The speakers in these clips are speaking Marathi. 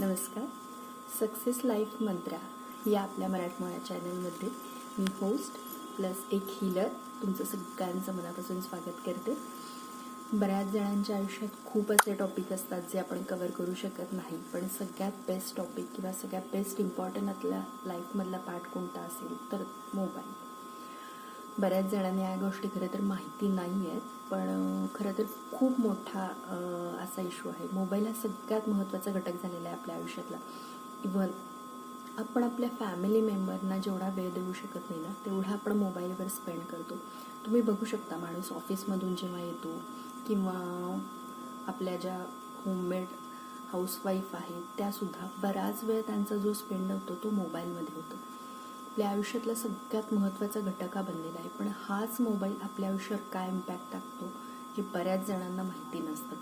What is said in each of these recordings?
नमस्कार. सक्सेस लाईफ मंत्रा या आपल्या मराठमोळ्या चॅनलमध्ये मी होस्ट प्लस एक हिलर तुमचं सगळ्यांचं मनापासून स्वागत करते. बऱ्याच जणांच्या आयुष्यात खूप असे टॉपिक असतात जे आपण कवर करू शकत नाही पण सगळ्यात बेस्ट टॉपिक किंवा सगळ्यात बेस्ट इम्पॉर्टंट आपल्या लाईफमधला पार्ट कोणता असेल तर मोबाईल बऱ्याच जणांना या गोष्टी खरं तर माहिती नाही आहेत पण खरं तर खूप मोठा असा इश्यू आहे. मोबाईल हा सगळ्यात महत्त्वाचा घटक झालेला आहे आपल्या आयुष्यातला. इव्हन आपण आपल्या फॅमिली मेंबरना जेवढा वेळ देऊ शकत नाही ना तेवढा आपण मोबाईलवर स्पेंड करतो. तुम्ही बघू शकता माणूस ऑफिसमधून जेव्हा येतो किंवा आपल्या ज्या होममेड हाऊसवाईफ आहेत त्यासुद्धा बराच वेळ त्यांचा जो स्पेंड होतो तो मोबाईलमध्ये होतो. आपल्या आयुष्यातला सगळ्यात महत्त्वाचा घटक हा बनलेला आहे. पण हाच मोबाईल आपल्या आयुष्यावर काय इम्पॅक्ट टाकतो हे बऱ्याच जणांना माहिती नसतं.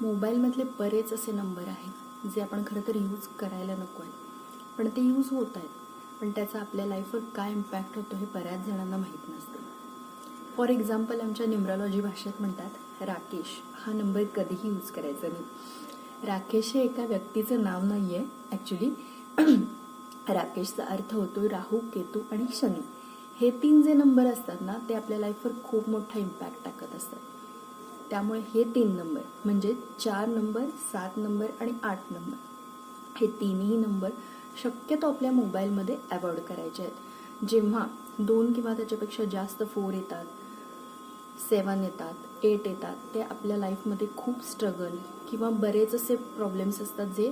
मोबाईलमधले बरेच असे नंबर आहेत जे आपण खरं तर यूज करायला नको आहे पण ते यूज होत आहेत. पण त्याचा आपल्या लाईफवर काय इम्पॅक्ट होतो हे बऱ्याच जणांना माहीत नसतं. फॉर एक्झाम्पल आमच्या न्युमरॉलॉजी भाषेत म्हणतात राकेश हा नंबर कधीही यूज करायचा नाही. राकेश हे एका व्यक्तीचं नाव नाही आहे ॲक्च्युली राकेशचा अर्थ होतो राहू केतू आणि शनी. हे तीन जे नंबर असतात ना ते आपल्या लाईफवर खूप मोठा इम्पॅक्ट टाकत असतात. त्यामुळे हे तीन नंबर म्हणजे चार नंबर सात नंबर आणि आठ नंबर हे तिन्ही नंबर शक्यतो आपल्या मोबाईलमध्ये अवॉइड करायचे आहेत. जेव्हा दोन किंवा त्याच्यापेक्षा जास्त फोर येतात सेवन येतात एट येतात ते आपल्या लाईफमध्ये खूप स्ट्रगल किंवा बरेच असे प्रॉब्लेम्स असतात जे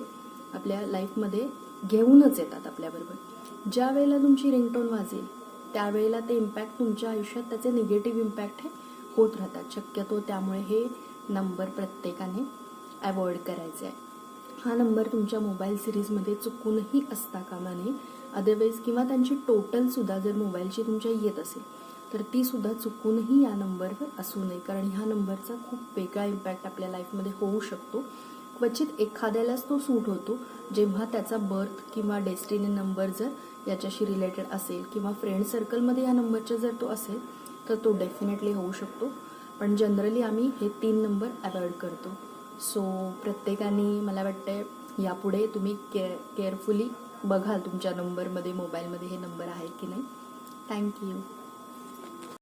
आपल्या लाईफमध्ये घेऊनच येतात आपल्याबरोबर. ज्या वेळेला तुमची रिंगटोन वाजेल त्यावेळेला ते इम्पॅक्ट तुमच्या आयुष्यात त्याचे निगेटिव्ह इम्पॅक्ट हे होत राहतात. शक्यतो त्यामुळे हे नंबर प्रत्येकाने अवॉइड करायचे आहे. हा नंबर तुमच्या मोबाईल सिरीजमध्ये चुकूनही असता कामा नये. अदरवाईज किंवा त्यांची टोटलसुद्धा जर मोबाईलची तुमच्या येत असेल तर ती सुद्धा चुकूनही या नंबरवर असू नये. कारण ह्या नंबरचा खूप वेगळा इम्पॅक्ट आपल्या लाईफमध्ये होऊ शकतो. क्वचित एखाद्यालाच तो सूट होतो. जेव्हा त्याचा बर्थ किंवा डेस्टिनी नंबर जर याच्याशी रिलेटेड असेल किंवा फ्रेंड सर्कलमध्ये या नंबरचा जर तो असेल तर तो डेफिनेटली होऊ शकतो. पण जनरली आम्ही हे तीन नंबर अवॉइड करतो. सो प्रत्येकाने मला वाटतंय यापुढे तुम्ही केअर केअरफुली बघाल तुमच्या नंबरमध्ये मोबाईलमध्ये हे नंबर आहेत की नाही. थँक्यू